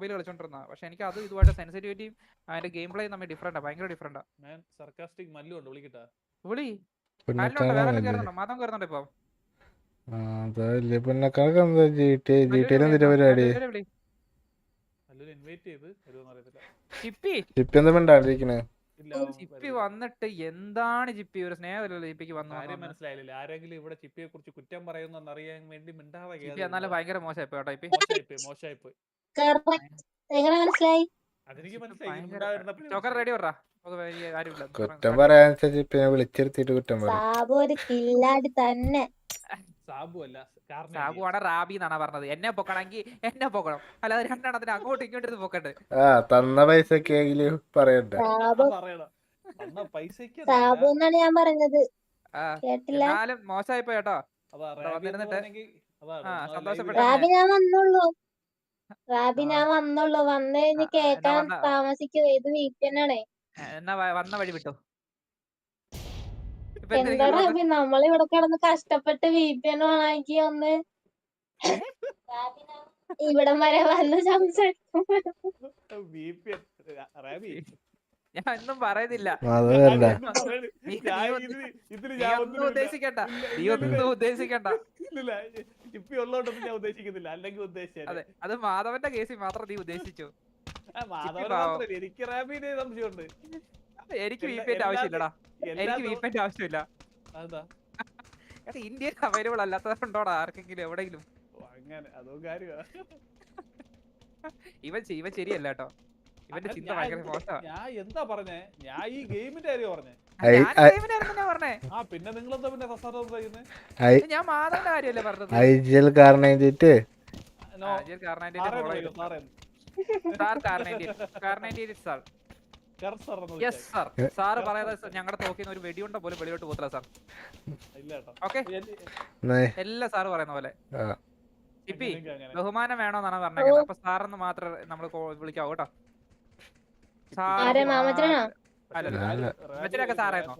Mobile കളിച്ചോണ്ടിരുന്ന. പക്ഷെ എനിക്ക് അത് ഇതുമായിട്ട് സെൻസിറ്റിവിറ്റിയും അതിന്റെ ഗെയിം പ്ലേ തമ്മിൽ ഡിഫറെന്റാ ഭയങ്കര ഡിഫറെന്റാ ഞാൻ സർക്കാസ്റ്റിക് മല്ലു ഉണ്ട് വിളിക്കട്ടാ. വിളി. മതം കയറുന്നുണ്ട് ഇപ്പൊ? ചിപ്പി വന്നിട്ട് എന്താണ് ചിപ്പി ഒരു സ്നേഹമില്ലല്ലോ ചിപ്പിക്ക് വന്നു മനസ്സിലായില്ല? ആരെങ്കിലും ഇവിടെ ചിപ്പിയെ കുറിച്ച് കുറ്റം പറയുന്നെന്ന് അറിയാൻ വേണ്ടി മിണ്ടാതെ ഭയങ്കര മോശമായി കേട്ടോ മോശമായി Correct. എങ്ങനെ മനസ്സിലായി? കുറ്റം പറയാനുസരിച്ച് പിന്നെ വിളിച്ചിരുത്തിട്ട് കുറ്റം സാബു ഒരു കില്ലാടി തന്നെ. സാബു അല്ല കാരണം സാബു ആണ് റാബി എന്നാണ് പറഞ്ഞത്. എന്നെ പൊക്കണമെങ്കിൽ എന്നെ പൊക്കണം. അല്ലാതെ രണ്ടെണ്ണത്തിന് അങ്ങോട്ടും ഇങ്ങോട്ടും പൊക്കട്ടെ പൊക്കണ്ട്. ആ തന്ന പറയണ്ട. സാബു പൈസക്ക് എന്നാണ് ഞാൻ പറഞ്ഞത്. കേട്ടില്ല? മോശമായി പോയി കേട്ടോ. റാബി ഞാൻ വന്നുള്ളൂ റാബി. ഞാൻ വന്നുള്ളൂ വന്ന് കഴിഞ്ഞ് കേക്കാൻ താമസിക്കും. ഇത് വീക്കെൻഡാണ് എന്നാ വന്ന വഴി വിട്ടോ. എന്താ റാബി? നമ്മളിവിടെ കിടന്ന് കഷ്ടപ്പെട്ട് വീക്കെൻഡ് ആണെങ്കിൽ ഒന്ന് ഇവിടം വരെ വന്ന് സംസാരിക്കും. ഞാൻ ഒന്നും പറയുന്നില്ല. ഉദ്ദേശിക്കണ്ട. നീ ഒന്നും ഉദ്ദേശിക്കണ്ട. ഇല്ലില്ല. ഇപ്പൊ ഉള്ളോട്ടൊന്നും ഞാൻ ഉദ്ദേശിക്കുന്നില്ല. അല്ലെങ്കിൽ ഉദ്ദേശിച്ചത് അതെ. അത് മാധവന്റെ കേസിൽ മാത്രം നീ ഉദ്ദേശിച്ചു? എനിക്ക് റാബിനെ സംശയമുണ്ട്. എനിക്ക് വിപിന്റെ ആവശ്യമില്ലടാ. എനിക്ക് വിപിന്റെ ആവശ്യമില്ല. ഇന്ത്യയിൽ അവൈലബിൾ അല്ലാത്തതുണ്ടോടാ ആർക്കെങ്കിലും എവിടെയെങ്കിലും അങ്ങനെ. അതോ കാര്യമാ ഇവൻ ഇവൻ ശരിയല്ല കേട്ടോ. ഇവന്റെ ചിന്ത ഞാൻ ഭയങ്കര എന്ത്- ഞാൻ എന്താ പറഞ്ഞേ? ഞാൻ ഈ ഗെയിമിന്റെ കാര്യം പറഞ്ഞേ. പിന്നെ നിങ്ങൾ എന്താ പിന്നെ ഞാൻ മാധവന്റെ കാര്യമല്ലേ പറഞ്ഞത്? ഐ ജി എൽ കാരണം സാറേ പറയുന്നത് ഞങ്ങളുടെ തോക്കിന്ന് ഒരു വെടിയുണ്ട പോലും വെളിയോട്ട് പോകത്തില്ല സാർ ഇല്ല കേട്ടോ. ഓക്കെ എല്ലാ സാറ് പറയുന്ന പോലെ. ഇപ്പി ബഹുമാനം വേണോന്നാണ് പറഞ്ഞത് അപ്പൊ സാറെന്ന് മാത്രം നമ്മൾ വിളിക്കാവൂ കേട്ടോ. സാറ് മാമച്ചനാണോ? സാറായിരുന്നോ?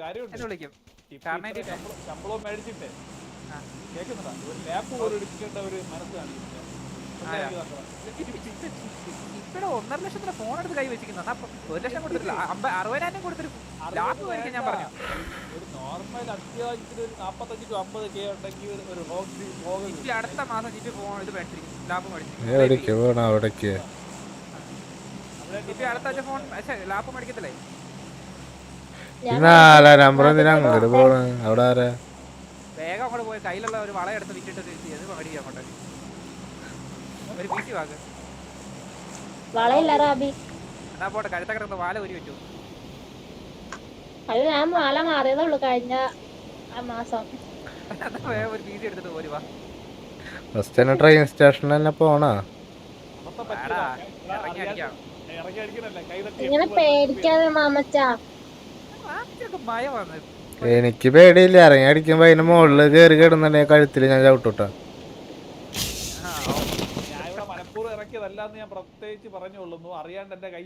കാര്യമുണ്ട്. വിളിക്കും. കാരണം ശമ്പളവും മേടിച്ചിട്ട്. ഒരു ലാപ്പ് പോലും എടുക്കേണ്ട ഒരു മനസ്സ് കാണിക്കുന്നില്ല. പക്ഷേ ആരാ? എനിക്ക് സങ്കടം. ഇവിടെ ഒന്നര ലക്ഷത്തിന് ഫോൺ എടുത്ത് കൈ വെച്ചിരിക്കുന്ന. ഒരു ലക്ഷം കൊടുത്തില്ല അമ്പ അറുപതിനായിരം കൊടുത്തിട്ട് ലാപ്പ് മേടിക്കാൻ ഞാൻ പറഞ്ഞു. ഒരു നോർമൽ അത്യാവശ്യത്തിന് ഒരു നാപ്പത്തഞ്ച് ടു അമ്പത് കെ ഉണ്ടെങ്കിൽ ഒരു- ഒരു റോഗ് റോഗ് ഇപ്പി അടുത്ത മാസം ഫോൺ ഇത് മേടിച്ചിരിക്കും ലാപ്പ് എവിടേക്ക് പോണ അവിടേക്ക് ഇപ്പി അടുത്ത ആഴ്ച ഫോൺ ലാപ്പ് മേടിക്കത്തില്ലേ ഞാൻ നാലാ നമ്പർ എന്തിനാ അങ്ങോട്ട് പോണ? അവിടെ ആരാ? വേഗം അങ്ങോട്ട് പോയി കയ്യിലുള്ള ഒരു വള എടുത്ത് വിറ്റിട്ട് ഇത് മേടിക്കാം അങ്ങോട്ട്. ഒരു പി സി വാക്ക്. വളയില്ല റാബി എന്നാ പോട്ടെ കഴുത്ത കിടന്ന് വാല ഒരു പറ്റൂ അത് ഞാൻ മാല മാറിയതേ ഉള്ളൂ കഴിഞ്ഞ ആ മാസം വേഗം ഒരു പി എടുത്തിട്ട് പോര് വാ. ഫസ്റ്റ് തന്നെ ട്രെയിൻ സ്റ്റേഷനിൽ തന്നെ പോണാ. ഇറങ്ങി അടിക്കാം. ഇങ്ങനെ പേടിക്കാതെ മാമച്ച. എനിക്ക് പേടിയില്ല. ഇറങ്ങി അടിക്കുമ്പോ അതിന്റെ മുകളിൽ കേറി കിടന്നെ കഴുത്തിൽ ഞാൻ ചവിട്ടുട്ടാ. ആ, ഞാൻ ഇറക്കിയതല്ലാന്ന് പ്രത്യേകിച്ച് പറഞ്ഞുകൊള്ളുന്നു. അറിയാണ്ട് എന്റെ കൈ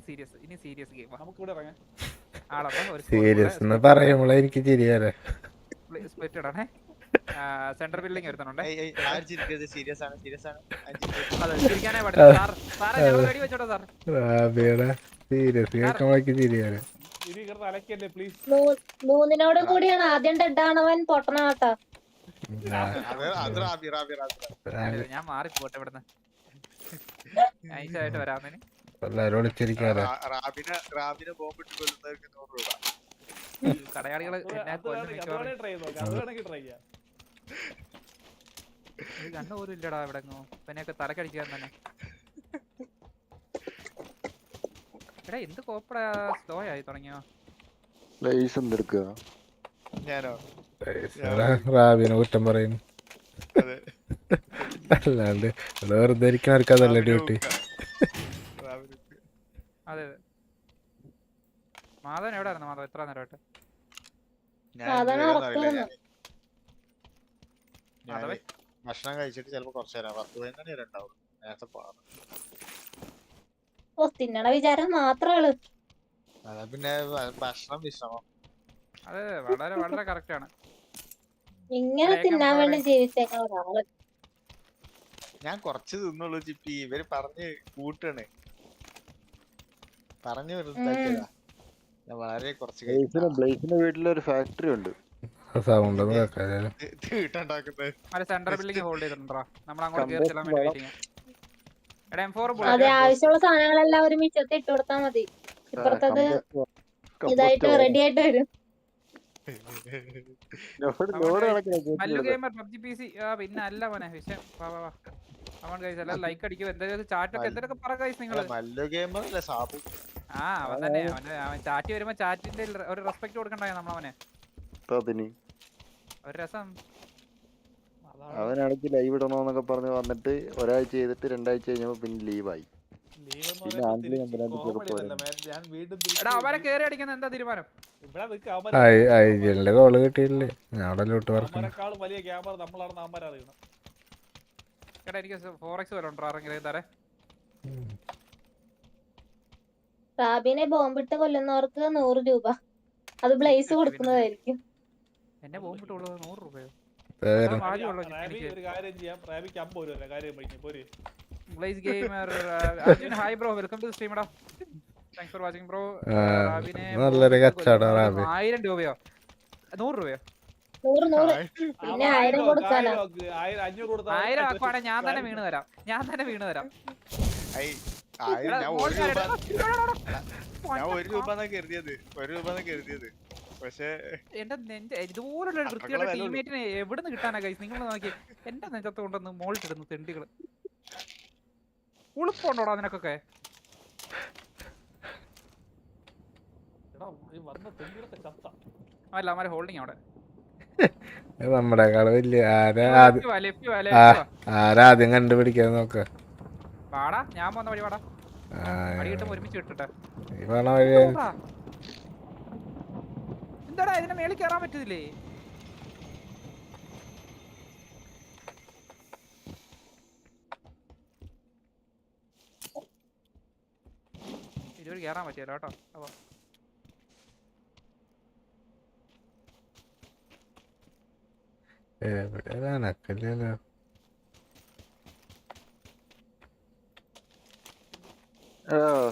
സീരിയസ് സീരിയസ് ഇറങ്ങാം. സീരിയസ് പറയുമ്പോളെ എനിക്ക് ചിരിയാലേ. സ്പ്ലിറ്റ് ഇടണേ. സെന്റർ ബിൽഡിംഗ് ഒരുത്തനുണ്ട്. സീരിയസ് ആണ് സീരിയസ് ആണ്. അതെ ചിരിക്കാനേ പാടില്ല. സാർ സാറേ ഞങ്ങൾ റെഡി വെച്ചോട്ടെ സാർ? മൂന്നിനോട് കൂടിയാണ്. ആദ്യം ഡെഡ് ആണവൻ പൊട്ടണ കേട്ടോ. അത് റാബി റാബി റാബി. ഞാൻ മാറിപ്പോട്ടെ ഇവിടുന്ന്. നൈസായിട്ട് വരാമെന്ന് എല്ലാരും ട്രൈ റാ- കണ്ണ് പോലും ഇല്ലടാ ഇവിടെ ഇവനെയൊക്കെ തലക്കടിക്കാൻ തന്നെ. എടാ എന്ത് കോപ്പടാ? സ്ലോ ആയി തുടങ്ങിയോ? ലൈസ് എന്തെടുക്കുക ഞാനോ? റാബിനെ കുറ്റം പറയുന്നു അതെ. അല്ലാണ്ട് വെറുതെ ഇരിക്കണ അതല്ല ഡ്യൂട്ടി നോക്കാം. റാബിനെ നോക്കാം. അതെ അതെ മാധവൻ എവിടെ ആയിരുന്നു മാധവൻ എത്ര നേരമായിട്ട് ഞാൻ സാധാരണ എന്ത് ചെയ്യുമെന്ന് അറിയില്ല. ഉറക്കമാണ്. ഞാൻ- അഥവാ- ഞാൻ ഭക്ഷണം കഴിച്ചിട്ട് ചിലപ്പോ കുറച്ചു നേരം പത്ത് പതിനൊന്ന് നേരം ഉണ്ടാവും നേരത്തെ പോകണം ഓ തിന്നണ വിചാരം മാത്രേ ഉള്ളു അതാ പിന്നെ ഭക്ഷണം വിശ്രമം. അതെ വളരെ വളരെ കറക്റ്റ് ആണ്. ഇങ്ങനെ തിന്നാൻ വേണ്ടി ജീവിച്ചേക്കാൻ ഒരാൾ. ഞാൻ കുറച്ച് തിന്നുള്ളൂ ചിപ്പി. ഇവർ പറഞ്ഞ് കൂട്ടണ്. പറഞ്ഞു വരുന്ന ഞാൻ വളരെ കുറച്ച് ബ്ലേസിന് ബ്ലേസിന്റെ വീട്ടിലൊരു ഫാക്ടറി ഉണ്ട്. സൗണ്ട് കേൾക്കാതെ അതെ ആവശ്യമുള്ള സാധനങ്ങളെല്ലാം ഒരു മിച്ചത്ത് ഇട്ട് കൊടുത്താ മതി. ഇപ്പുറത്തത് ഇതായിട്ട് റെഡി ആയിട്ട് വരും. പിന്നെ അല്ല മോനെ വിഷയം അവൻ എല്ലാം ലൈക്ക് അടിക്കും. എന്തെങ്കിലും ചാറ്റൊക്കെ എന്തൊക്കെ പറ നിങ്ങൾ മല്ലു ഗെയിമർ അല്ലേ സാബു. ആ അവൻ തന്നെ അവന് അവൻ ചാറ്റി വരുമ്പോ ചാറ്റിന്റെ ഒരു റെസ്പെക്ട് കൊടുക്കണ്ടായോ നമ്മളവനെ? ഒരു രസം. അവനാണെങ്കിൽ ലൈവ് ഇടണോന്നൊക്കെ പറഞ്ഞ് വന്നിട്ട് ഒരാഴ്ച ചെയ്തിട്ട് രണ്ടാഴ്ച കഴിഞ്ഞപ്പോ പിന്നെ ലീവായി. ലീവ് എന്ന് പിന്നെ പറയുന്നത് ആന്റിലും തിരിച്ച് അമ്പലത്തിൽ പോയി. ഞാൻ വീണ്ടും തിരിച്ച് എടാ അവരെ കേറി അടിക്കുന്ന എന്താ തീരുമാനം? ഇവിടെ നിൽക്കുക ഐ ഐ ജിന്റെ കോൾ കിട്ടിയില്ലേ? ഞാൻ അവിടെ ലൂട്ട് വർക്കണം അവന്മാരെക്കാളും വലിയ ക്യാമറ നമ്മളാണെന്ന് അവന്മാരെ അറിയണം. എടാ എനിക്ക് ഫോർ എക്സ് വരെ ഉണ്ടോ? ആരെങ്കിലും തരെ? റാബിനെ ബോംബിട്ട് കൊല്ലുന്നവർക്ക് നൂറ് രൂപ. അത് ബ്ലേസ് കൊടുക്കുന്നതായിരിക്കും. എന്നെ പോകുമ്പോട്ടുള്ളത് നൂറ് രൂപയോ ഒരു കാര്യം ചെയ്യാം. റാബിക്ക് അമ്പത് രൂപ കാര്യം പഠിക്കും. പോര്. Blaze gamer Arjun hi bro welcome to stream എടാ. താങ്ക്സ് ഫോർ വാച്ചിങ് ബ്രോ ആ, നല്ലൊരു കച്ചവടം റാബി. ആയിരം രൂപയോ? നൂറ് രൂപയോ? പിന്നെ ആയിരം കൊടുക്കാനാ. ആയിരം ആക്കുവാണെങ്കിൽ ഞാൻ തന്നെ വീണ് തരാം. ഞാൻ തന്നെ വീണ് തരാം. ഞാൻ ഒരു രൂപ കരുതിയത്. ഒരു രൂപ കരുതിയത്. പക്ഷെ എന്റെ നെഞ്ച് ഇതുപോലുള്ള വൃത്തിയുടെ. ടീമേറ്റിനെ എവിടുന്ന് കിട്ടാനാ കൈസ് നിങ്ങൾ നോക്കി എന്റെ നെഞ്ചത്ത് കൊണ്ടൊന്ന് മോളിട്ടിടുന്നു തെണ്ടികൾ. ഉളുപ്പുണ്ടോടാ നിനക്കൊക്കെ? അല്ല അവരെ ഹോൾഡിങ് അവിടെ. നമ്മളെക്കാൾ വലിയ ആരാ ആദ്യം കണ്ടുപിടിക്കാൻ നോക്ക. വാടാ ഞാൻ പോന്ന വഴി വാടാ. ഒരുമിച്ച് കിട്ടട്ടെ ഈ പറഞ്ഞ വഴി പോടാ. എന്താടാ ഇതിന്റെ മേളിൽ കയറാൻ പറ്റില്ലേ ഇതുവരെ കയറാൻ പറ്റിയല്ലോ കേട്ടോ. അപ്പൊ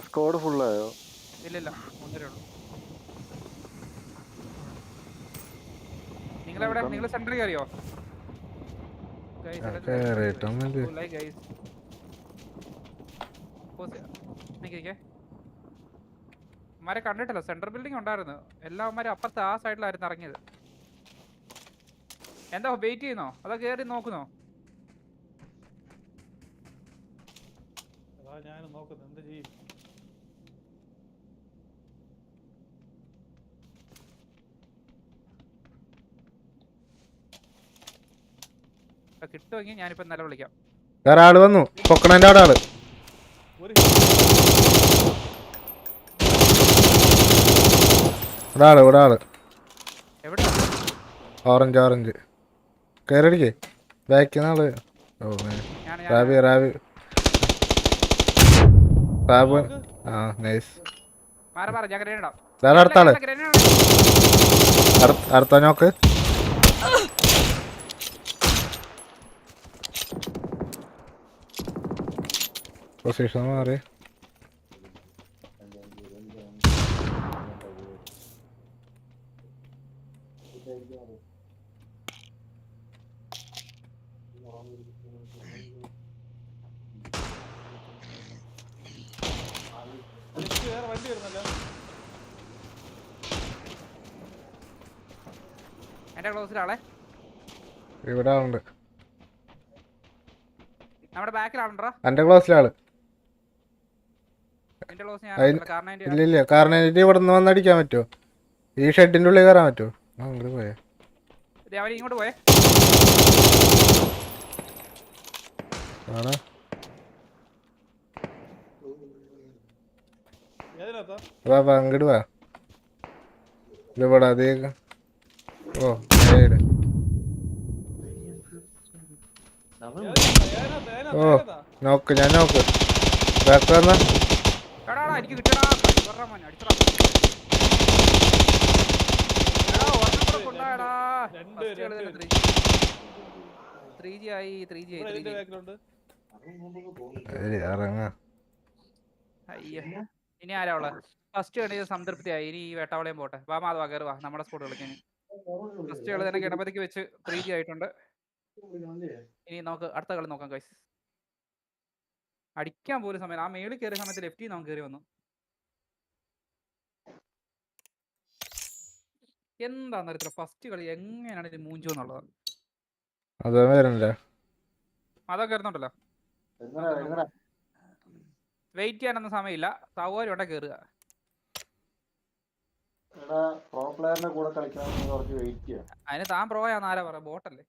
സ്കോഡ് ഫുള്ളായോ ഇല്ലില്ല ഒന്നരേ ഉള്ളൂ നിങ്ങളെവിടെ നിങ്ങൾ സെന്ററിൽ കയറിയോ Guys, ആ, എല്ലാവരും കേറിയിട്ടൊന്നുമില്ല. Oh, like ഇവന്മാരെ കണ്ടിട്ടില്ല സെൻട്രൽ ബിൽഡിംഗ് ഉണ്ടായിരുന്നു. എല്ലാവന്മാരും അപ്പുറത്ത് ആ സൈഡിലായിരുന്നു ഇറങ്ങിയത്. എന്താ വെയിറ്റ് ചെയ്യുന്നോ? അതോ കേറി നോക്കുന്നോ? ഞാൻ നോക്കുന്നു. എന്ത് ചെയ്യും? കിട്ടുമെങ്കിൽ ഞാനിപ്പോ നില വിളിക്കാം. വേറെ ആൾ വന്നു. പൊക്കണന്റെ അവിടെ ആൾ. ഒരു ഇവിടെ ആൾ ഇവിടെ ആൾ. എവിടെ? Orange orange. കയറിടിക്കേ ബാക്കിൽ ആൾ. ഓ റാബി റാബി. റാബ്. ആ നൈസ്. അടുത്താൾ അടുത്ത നോക്ക്. പൊസിഷൻ മാറി. എന്റെ ക്ലോസിലാളെ ഇവിടെ ആളുണ്ട്. നമ്മുടെ എന്റെ ക്ലോസിലാൾ എന്റെ ക്ലോസ് അയിന് ഞാൻ കാരണം ഇല്ല. ഇല്ല കാരണം എനിക്ക് ഇവിടെ നിന്ന് വന്നടിക്കാൻ പറ്റുമോ ഈ ഷെഡിന്റെ ഉള്ളിൽ കയറാൻ പറ്റുമോ അങ്ങോട്ട് പോയേ. ഇങ്ങോട്ട് പോയേ. ആണോ? വാ വാ അങ്ങോട്ട് വാ. ഇവിടെ അതേ ഓ ഓ നോക്ക് ഞാൻ നോക്ക്. ബാക്ക് വന്ന? എടാ എടാ, എനിക്ക് കിട്ടടാ കഴിവറാ മോനെ അടിച്ചടാ. എടാ ഒരെണ്ണം കൂടെ തന്നെ ത്രീ ജി ആയി ത്രീ ജി ആയി അയ്യോ. ഇനി ആരാ ഉള്ള? ഫസ്റ്റ് കളി സംതൃപ്തിയായി. ഇനി ഈ വേട്ടാവളയും പോട്ടെ. വാ മാധവ കയറി വാ. നമ്മുടെ സ്പോട്ട് കളിക്കാൻ ഫസ്റ്റ് കളി തന്നെ ഗണപതിക്ക് വെച്ച് പ്രീതി ആയിട്ടുണ്ട്. ഇനി നമുക്ക് അടുത്ത കളി നോക്കാം കൈസ് അടിക്കാൻ പോലും സമയം ആ മേളിൽ കയറിയ സമയത്ത് ലെഫ്റ്റിൽ നമുക്ക് കയറി വന്നു. എന്താന്നറിയത്തില്ല ഫസ്റ്റ് കളി എങ്ങനെയാണ് ഇത് മൂഞ്ചു എന്നുള്ളത് അതൊക്കെ കയറുന്നുണ്ടല്ലോ വെയിറ്റ് ചെയ്യാനൊന്നും സമയമില്ല. സൗകര്യം ഉണ്ടെ കയറുക പ്രോ അതിന് താൻ പ്രോയാന്ന് ആരാ പറയാ? ബോട്ടല്ലേ?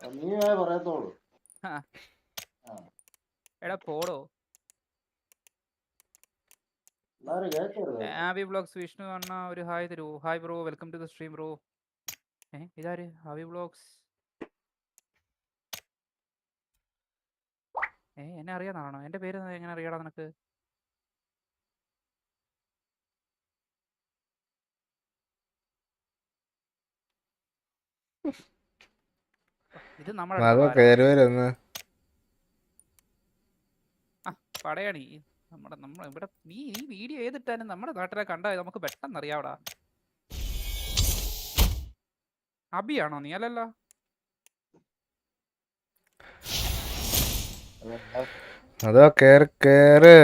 നീ പറയത്തോളൂ. എടാ പോടോ ആബി ബ്ലോഗ്സ് വിഷ്ണു അണ്ണ ഒരു ഹായ് തരൂ. Hi bro welcome to the stream bro ഏ ഇതാര്? ഹാബി ബ്ലോഗ്സ് ഏ എന്നെ അറിയാന്നാണോ എന്റെ പേര് എങ്ങനെ അറിയാടാ നിനക്ക്? ഇത് നമ്മുടെ അതോ അടുത്ത കയറി വരുന്ന് പടയണി. നമ്മുടെ നമ്മൾ ഇവിടെ നീ ഈ വീഡിയോ ഏതിട്ടാലും നമ്മുടെ നാട്ടിലെ കണ്ടാൽ നമുക്ക് പെട്ടെന്ന് അറിയാവടാ അബിയാണോ നീ അല്ലല്ലോ? അതോ കേറ് കേറ്.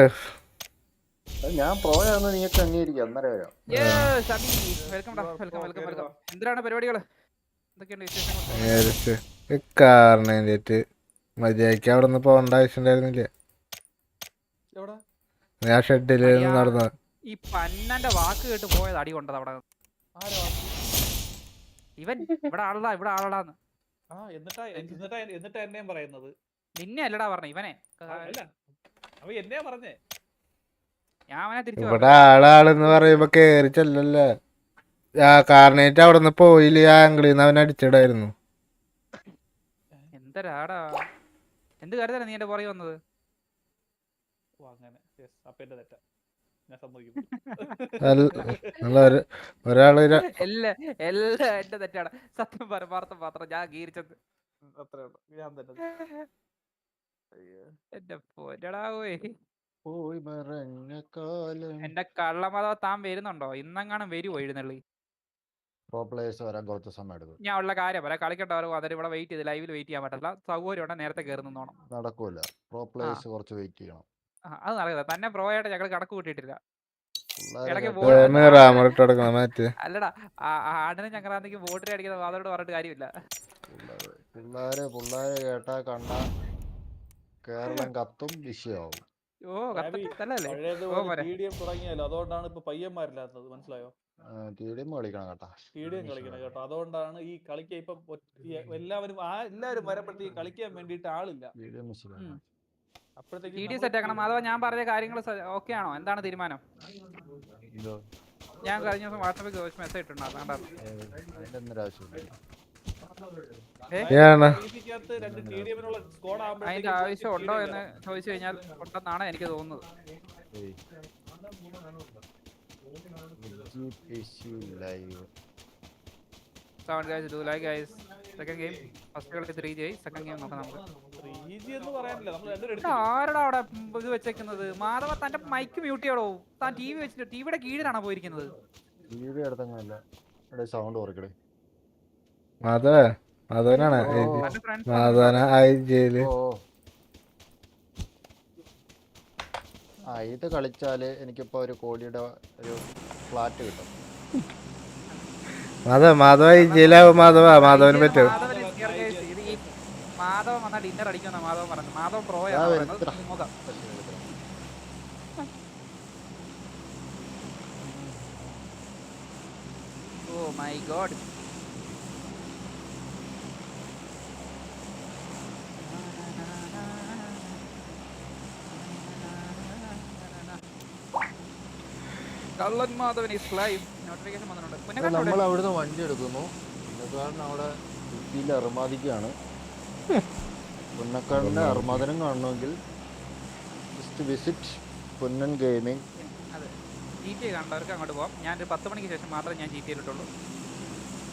ഞാൻ നീയൊക്കെ അംഗീകരിക്കാം. അന്നേരം വരാം. എന്തിനാണ് കാരണേറ്റ് മര്യാദയ്ക്ക് അവിടെ നിന്ന് പോകേണ്ട ആവശ്യം ഉണ്ടായിരുന്നില്ല. ഞാൻ ഷെഡിൽ അയ്യാ. നടന്ന. ഈ പന്നന്റെ വാക്ക് കേട്ട് പോയത് അടി കൊണ്ടത് അവിടെ. ഇവൻ ഇവിടെ ആളടാ ഇവിടെ ആളടാന്ന്. ആ എന്നിട്ടാ എന്നെയും പറയുന്നത്. നിന്നെ അല്ലടാ പറഞ്ഞ ഇവനെ. എന്നെയാ പറഞ്ഞേ? ഞാൻ അവനെ തിരിച്ചു ഇവിടെ ആളാളെന്ന് പറയുമ്പോ കേറിച്ചല്ലല്ലേ ആ കാരണേറ്റ് അവിടെ നിന്ന് പോയില്ല ആ ആംഗിളിൽ നിന്ന് അവൻ അടിച്ചിടായിരുന്നു. എന്തരാടാ? എന്ത് കാര്യത്തിലാണ് നീ എന്റെ പുറകെ വന്നത്? ഓ അങ്ങനെ. യെസ് അപ്പൊ എന്റെ തെറ്റാ. ഞാൻ സമ്മതിക്കും. അല്ല- അല്ല ഒരാൾ എല്ലാം എല്ലാം എന്റെ തെറ്റാണ്. സത്യം പരമാർത്ഥം മാത്രം ഞാൻ ഗീരിച്ചത് അത്രേ ഉള്ളൂ. ഞാൻ തന്നെ. എന്റെ പൊരടാ പോയി പോയി മറഞ്ഞ കാലം. എന്റെ കള്ളമതോ താൻ വരുന്നുണ്ടോ? ഇന്നെങ്ങാനും വരുവോ എഴുന്നള്ളി. പ്ലേയേഴ്സ് വരാൻ കുറച്ച് സമയം എടുക്കും. ഞാൻ ഉള്ള കാര്യം പറയാം. കളിക്കണ്ടവരും അതൊരു ഇവിടെ വെയിറ്റ് ചെയ്ത് ലൈവിൽ വെയിറ്റ് ചെയ്യാൻ പറ്റില്ല സൗകര്യം ഉണ്ടെങ്കിൽ നേരത്തെ കേറുന്നോണം നിന്നോണം നടക്കൂല. പ്രോ പ്ലേയേഴ്സ് കുറച്ച് വെയിറ്റ് ചെയ്യണം. അത് നടക്കില്ല തന്നെ പ്രോ ആയിട്ട് ഞങ്ങൾ കണക്ക് കൂട്ടിയിട്ടില്ല. പിള്ളേരെ ഇടയ്ക്ക് കേട്ട് റാമർ ഇട്ട് കൊടുക്കണം അല്ലടാ ആടിന് വോട്ടിന് അടിക്കുന്ന പറഞ്ഞിട്ട് കാര്യമില്ല. പിള്ളേരെ പിള്ളേരെ പിള്ളേരെ കേട്ടാ കണ്ട കേരളം കത്തും വിഷയമാവും. ഓ തുടങ്ങിയല്ലോ അതുകൊണ്ടാണ് ഇപ്പൊ പയ്യന്മാരില്ലാത്തത് മനസ്സിലായോ? കളിക്കണം കേട്ടാ. കളിക്കണം കേട്ടോ. അതുകൊണ്ടാണ് ഈ കളിക്ക ഇപ്പൊ എല്ലാവരും ആ എല്ലാവരും വരുമ്പോഴത്തേക്ക് കളിക്കാൻ വേണ്ടിയിട്ട് ആളില്ല. ഡി സെറ്റ് ആക്കണം. അഥവാ ഞാൻ പറഞ്ഞ കാര്യങ്ങൾ ഓക്കെ ആണോ? എന്താണ് തീരുമാനം? ഞാൻ കഴിഞ്ഞ ദിവസം വാട്സാപ്പിൽ ചോദിച്ചു മെസ്സേജ് ഇട്ടുണ്ടായിരുന്നു കണ്ടായിരുന്നു അതിന്റെ ആവശ്യം ഉണ്ടോ എന്ന് ചോദിച്ചു കഴിഞ്ഞാൽ ഉണ്ടെന്നാണ് എനിക്ക് തോന്നുന്നത്. Seven guys two like guys second game first കളി ത്രീ ജയി. സെക്കൻഡ് ഗെയിം നോക്കാം നമുക്ക്. എന്ന് പറയാനില്ല. നമ്മൾ രണ്ടുപേരും ഇത് ആരടാ അവിടെ ഇത് വെച്ചേക്കുന്നത്? മാധവ തന്റെ മൈക്ക് മ്യൂട്ട് ചെയ്യടോ. താൻ ടി വി വെച്ചിട്ട് ടിവിയുടെ കീഴിലാണോ പോയിരിക്കുന്നത്? ടിവി അടുത്തങ്ങനല്ല ഇവിടെ സൗണ്ട് കുറയ്ക്കടേ. മാധവ മാധവനാണ്. തന്റെ ഫ്രണ്ട്സ് മാധവന ഐ ജിയിൽ. ഓ. ആ ഇത് കളിച്ചാൽ എനിക്കിപ്പോ ഒരു കോടിയുടെ ഒരു ഫ്ലാറ്റ് കിട്ടും. മാധവ മാധവ ജിയിലാവും മാധവ. മാധവന് പറ്റും മാധവൻ is here, guys. ഇത് ഈ മാധവൻ വന്നാൽ ഡിന്നർ അടിക്കുന്ന മാധവൻ പറഞ്ഞു മാധവൻ പ്രോ ഞാൻ ആണ് വരും. പറയുന്നത് നോക്കാം ഓ മൈ ഗോഡ്. കള്ളൻ മാധവൻ ഇസ് ലൈവ് നോട്ടിഫിക്കേഷൻ വന്നിട്ടുണ്ട്. നമ്മൾ അവിടുന്ന് വണ്ടി എടുക്കുന്നു. അവിടെ കുറ്റിയിൽ അറുമാദിക്കാണ് അർമാദനം കാണണമെങ്കിൽ ജസ്റ്റ് വിസിറ്റ് പൊന്നൻ ഗെയിമിംഗ് അതെ. ജി ടി കണ്ടവർക്ക് അങ്ങോട്ട് പോവാം. ഞാനൊരു പത്ത് മണിക്ക് ശേഷം മാത്രമേ ഞാൻ ജി ടി ഇട്ടുള്ളൂ.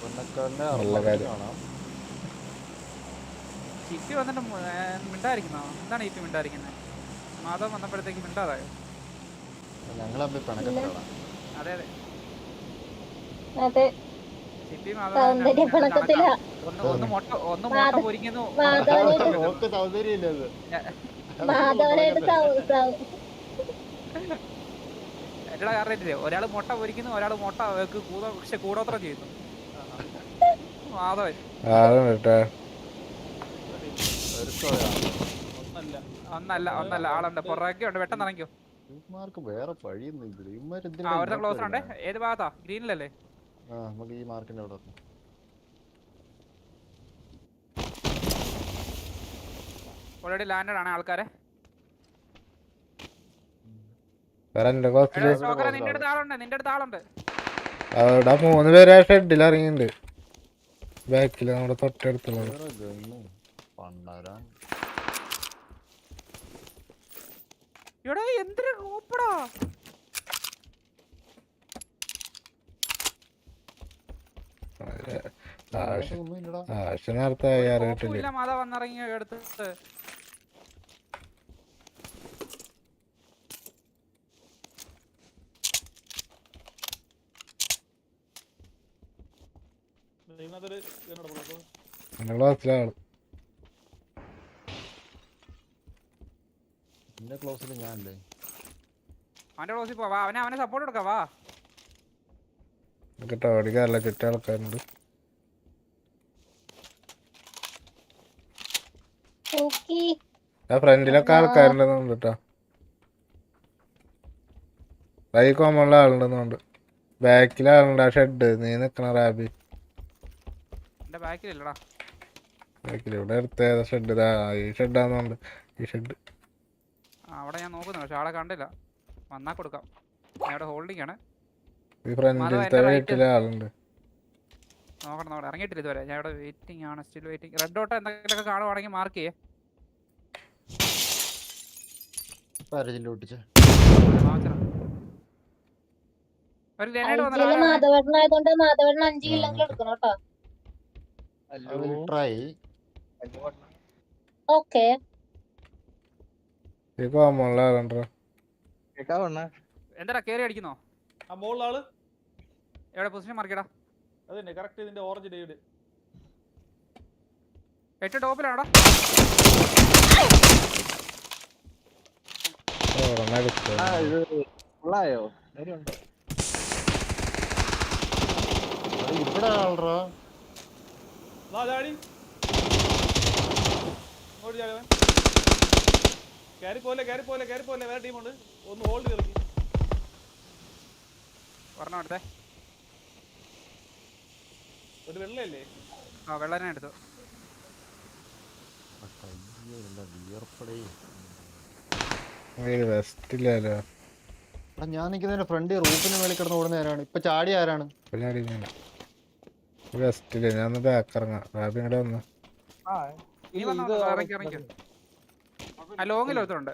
പുന്നക്കാടിന്റെ അർമാദനം. കാണാം. ഇപ്പി വന്നിട്ട് മു- ഏ, മിണ്ടായിരിക്കുന്നോ എന്താണ് ഇപ്പി മിണ്ടായിരിക്കുന്നത് മാധവ് വന്നപ്പോഴത്തേക്ക് മിണ്ടാതായോ? ഞങ്ങൾ അതെ അതെ. അതെ. ചിപ്പി മാധവ് സൗന്ദര്യ പിണക്കത്തില ഒന്ന് ഒന്ന് മുട്ട ഒന്ന് മുട്ട മാധവ്- പൊരിക്കുന്നു. മാധവനായിട്ട് ഓക്ക് സൗന്ദര്യം ഇല്ലത് മാധവനായിട്ട് സൗ- സൗ- എന്റെ കാരണം ഒരാൾ മുട്ട പൊരിക്കുന്നു ഒരാൾ മുട്ട വെക്ക് കൂത പക്ഷെ കൂടോത്രം ചെയ്യുന്നു. മാധവൻ. ഒന്നല്ല. ഒന്നല്ല ആളുണ്ട്. പുറകെ ഉണ്ട്. പെട്ടെന്ന് ഇറങ്ങിയോ വേറെ വഴിയൊന്നും ഇല്ല. ഒരുത്ത ക്ലോസർ ഉണ്ട്? ഏത് ഭാഗത്താ? ഗ്രീനിലല്ലേ? ആ നമുക്ക് ഈ മാർക്കിന്റെ അവിടെ നിർത്താം. ഓൾറെഡി ലാൻഡഡ് ആണ് ആൾക്കാരെ. അവിടെ മൂന്ന് പേര് ആ ഷെഡിൽ ഇറങ്ങിയിട്ടുണ്ട്. ബാക്കിൽ നമ്മുടെ തൊട്ടടുത്തുള്ളത് വേറെ ഗണ്ണും പണ്ടാരാൻ എടാ എന്തൊരു റൂപ്പടാ ആവശ്യം ഒന്നും ഇല്ലടാ ആവശ്യം നേരത്തെ ആറ് കിട്ടില്ല ഇല്ല മാധവ് വന്നിറങ്ങി എടുത്തിട്ട് ഇതിനകത്തൊരു ഇതുണ്ട് പുള്ളി. എന്റെ ക്ലാസ്സിലാണ് എന്റെ ക്ലോസിൽ ഞാനല്ലേ? അവന്റെ ക്ലോസിൽ പോവാ. അവനെ അവനെ സപ്പോർട്ട് കൊടുക്കാം വാ. കേട്ടോ അല്ല ചുറ്റ ആൾക്കാരുണ്ട്. ആ ഫ്രണ്ടിലൊക്കെ ആൾക്കാരുണ്ടെന്നുണ്ട് കേട്ടോ വൈ കോമുള്ള ആളുണ്ടെന്നുണ്ട് ബാക്കിൽ ആളുണ്ട് ആ ഷെഡ് നീ നിക്കണ റാബി. ബാക്കിൽ ഇവിടെ അടുത്ത ഏതാ ഷെഡ് ഇതാ ഈ ഷെഡാന്നുണ്ട് ഈ ഷെഡ് അവിടെ ഞാൻ നോക്കുന്നു പക്ഷെ ആളെ കണ്ടില്ല. വന്നാ കൊടുക്കാം. ഞാൻ ഇവിടെ ഹോൾഡിംഗ് ആണ്. ഈ ഫ്രണ്ടിലത്തെ എന്റെ right. വീട്ടിലെ ആളുണ്ട്. നോക്കണം നോക്കണം. ഇറങ്ങിയിട്ടില്ല ഇതുവരെ ഞാൻ ഇവിടെ വെയിറ്റിംഗ് ആണ്. സ്റ്റിൽ വെയിറ്റിംഗ് റെഡ് ഡോട്ട് എന്തെങ്കിലുമൊക്കെ കാണുവാണെങ്കിൽ മാർക്ക് ചെയ്യേ. അഞ്ച് കില്ലെങ്കിലും എടുക്കണം കേട്ടോ. Try okay. എന്താടാ കേറി അടിക്കുന്നോ? ആ മുകളിലാൾ എവിടെ പൊസിഷൻ മാർക്കിടാ അത് തന്നെ കറക്റ്റ് ഇതിന്റെ ഓറഞ്ച് ഡേവിഡ് എട്ട് ടോപ്പിലാണോ ഇവിടെ ആൾറാ? കയറി പോലെ കയറി പോലെ കയറി പോലെ വേറെ ടീമുണ്ട് ഒന്ന് ഹോൾഡ് കളിക്കും. ഒരെണ്ണം എടുത്തേ. ഒരു വെള്ളയല്ലേ? ആ വെള്ളനെ എടുത്തു. വെസ്റ്റില്ലല്ലോ ഞാൻ നിൽക്കുന്നതിന്റെ ഫ്രണ്ട് റൂഫിന് മേളിൽ കിടന്ന് ഓടുന്ന ആരാണ്? ഇപ്പൊ ചാടി ആരാണ്? വെസ്റ്റില്ല ഞാൻ. ഒന്ന് ബാക്ക് ഇറങ്ങാം റാബി ഇങ്ങടെ വന്ന് ഇനി വന്നോ, വന്നോ, ഇറങ്ങി ഇറങ്ങി ആ ലോങ്ങിൽ ഒരുത്തുണ്ട്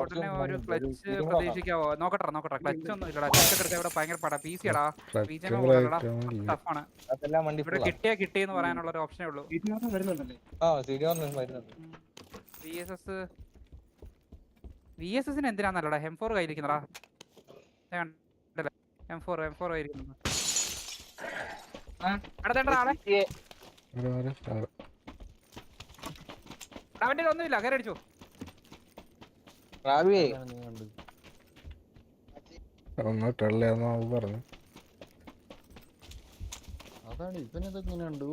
ഉടനെ ഒരു ക്ലച്ച് പ്രതീക്ഷിക്കാവോ? നോക്കട്ടെ നോക്കട്ടെ ക്ലച്ച് ഒന്നും ഇല്ലടാ. ക്ലച്ച് ഒക്കെ ഇവിടെ ഭയങ്കര പടാ. പി. ടഫാണ് കിട്ടിയാ പറയാനുള്ള ഒരു ഓപ്ഷനേ ഉള്ളൂ. V S S V S എസിന് എന്തിനാന്നല്ലടാ എം ഫോർ കയ്യിലിരിക്കുന്നടാ എം ഫോർ എം ഫോർ കയ്യിരിക്കുന്നു. അവന്റെ ഒന്നുമില്ല കയറി അടിച്ചു. ഒന്ന് പറഞ്ഞു. അതാണ് ഇവനിത് ഇങ്ങനെ ഉണ്ട്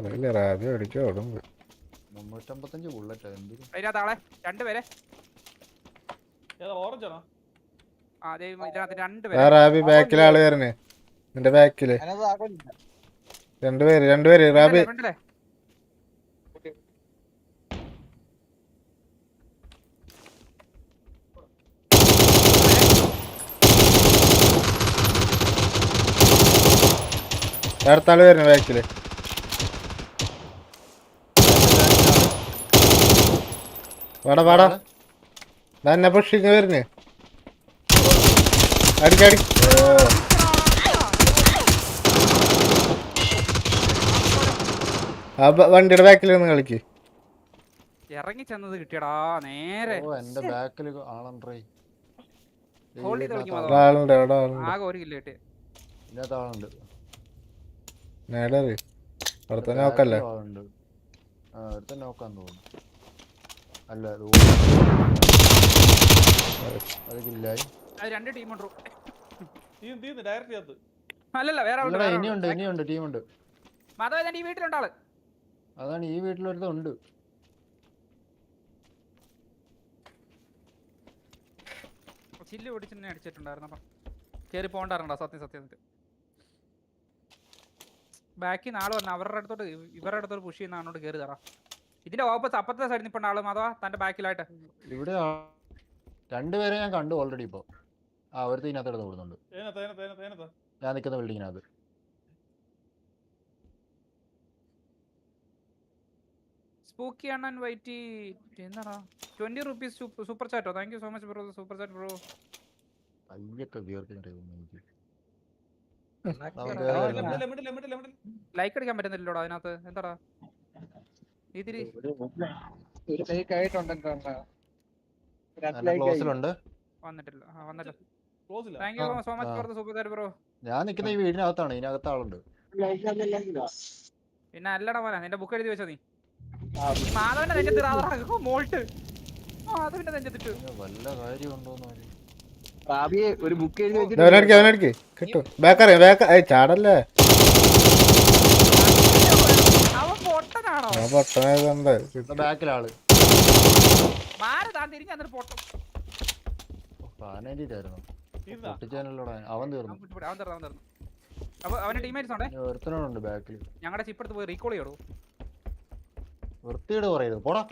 അറിയില്ല റാബി ഓടുമ്പോ മുന്നൂറ്റമ്പത്തഞ്ച് ബുള്ളറ്റ് അതിനകത്ത് ആളെ രണ്ടുപേരെ. ആ ഇതിനകത്ത് ആ രണ്ടുപേരെ. റാബി ബാക്കിലെ ആൾ വരണേ. നിന്റെ ബാക്കിൽ രണ്ടുപേര് രണ്ടുപേര് റാബി അടുത്താൾ വരുന്നു ബാക്കിൽ വാടാ വാടാ. തന്നെ പുഷിങ് വരുന്നു. അടിക്കടി വണ്ടിയുടെ ബാക്കിൽ നിന്ന് കളിക്ക്. ഇറങ്ങി ചെന്നത് കിട്ടിയടാ നേരെ. എന്റെ ബാക്കിൽ ആളുണ്ട് ആകെ ഒരു കിലോ കിട്ടിയ. ആളുണ്ട്. നേടറി നോക്കല്ലേ? ഒരുത്തൻ നോക്കാൻ തോന്നുന്നു. അല്ല രണ്ട് ടീമുണ്ട്. ഡയറക്റ്റ് അല്ലല്ല വേറെ ഇനിയുണ്ട്. ഇനിയുണ്ട് ടീമുണ്ട്. മാധവ ഏതാണ്ട് ഈ വീട്ടിലുണ്ടാൾ അതാണ് ഈ വീട്ടിലൊരുത്തുണ്ട് ചില്ല് ഓടിച്ച് തന്നെ അടിച്ചിട്ടുണ്ടായിരുന്നു അപ്പം കേറി പോകണ്ടായിരുന്നോ സത്യം സത്യം സത്യം. ബാക്കിൽ നാളെ വരണം അവരുടെ അടുത്തോട്ട് ഇവ- ഇവരുടെ അടുത്തോട്ട് പുഷ് ചെയ്യുന്ന ആളോട് കയറി തറാം. ഇതിന്റെ ഓപ്പസ് അപ്പുറത്തെ സൈഡിൽ ഇപ്പൊ ആൾ മാധവ തന്റെ ബാക്കിലായിട്ട്. ഇവിടെ രണ്ടുപേരെ ഞാൻ കണ്ടു ഓൾറെഡി ഇപ്പൊ. ആ ഒരുത്തൻ ഇതിനകത്ത് തേനത്താ ഞാൻ നിൽക്കുന്ന ബിൽഡിങ്ങിനകത്ത് സ്പൂക്കി അണ്ണൻ വൈറ്റി എന്താടാ? Twenty rupees super ചാറ്റോ thank you so much bro super chat bro കയ്യൊക്കെ വീർക്കുന്നുണ്ടായിരുന്നു എനിക്ക് ലൈക്ക് അടിക്കാൻ പറ്റുന്നില്ലല്ലോടാ അതിനകത്ത്. എന്താടാ? ഇതിരി ഞാൻ ഈ വീടിനകത്താണ്. ഇതിനകത്ത് ആളുണ്ട്? പിന്നെ അല്ലടാ മോനെ നിന്റെ ബുക്ക് എഴുതി വെച്ചോ നീ. മാധവന്റെ നെഞ്ചത്ത് മോൾട്ട്. മാധവന്റെ നെഞ്ചത്തിട്ട് വല്ല കാര്യമുണ്ടോന്ന് ഒരു ബുക്ക് എഴുതി വെച്ചിട്ട് അവനടിക്ക് അവനടിക്ക് കിട്ടും. ബാക്കറിയാം ബാക്ക് ഏയ് ചാടല്ലേ? അവൻ ഞാൻ പൊട്ടനായതുണ്ട് ബാക്കിലാൾ? പൊട്ടിച്ചാനല്ലോടാ തീർന്നു. അപ്പൊ അവന്റെ ടീമേറ്റ്സ് ഉണ്ടേ? ബാക്കിൽ ഞങ്ങളുടെ ചിപ്പ് എടുത്ത് പോയി റീകോൾ ചെയ്യടോ. വൃത്തിയുടെ പറയരുത് പോടാ.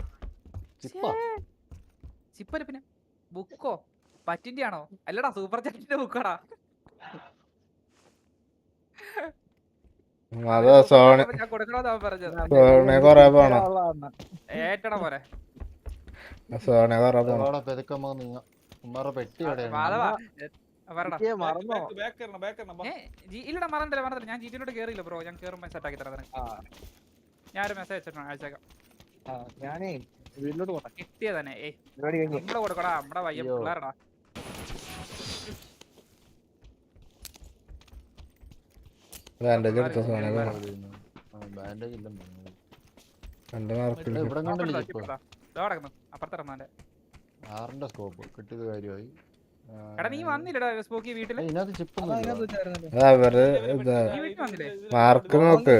ചിപ്പ ചിപ്പല്ല പിന്നെ. ബുക്കോ പറ്റിന്റെ ആണോ അല്ലടാ സൂപ്പർ ചാറ്റിന്റെ ബുക്കാടാ. അത് സോണി സോണി കൊറേ പോണം. സോണി കൊറേ പോണം. ഉമ്മാരുടെ പെട്ടി ഇല്ലടാ മറന്നില്ല മറന്നില്ല. ഞാൻ ജീറ്റിലോട്ട് കേറിയില്ല ബ്രോ ഞാൻ കേറുമ്പോ സെറ്റ് ആക്കി തരാം ആ. ഞാനൊരു മെസ്സേജ് അയച്ചിട്ടുണ്ട് അയച്ചേക്കാം. ആ ഞാനേ വീട്ടിലോട്ട് പോട്ടെ കിട്ടിയ തന്നെ ഏയ് കൊടുക്കടാ നമ്മടെ വയ്യ. പിള്ളേരടാ. ബാൻഡേജ് എടുത്ത ബാൻഡേജ് ഇല്ലെന്ന് മാർക്കില്ല ഇവിടെ കണ്ടല്ലേ ആറിന്റെ സ്കോപ്പ് കിട്ടിയത് കാര്യമായി. മാർക്ക് നോക്ക്.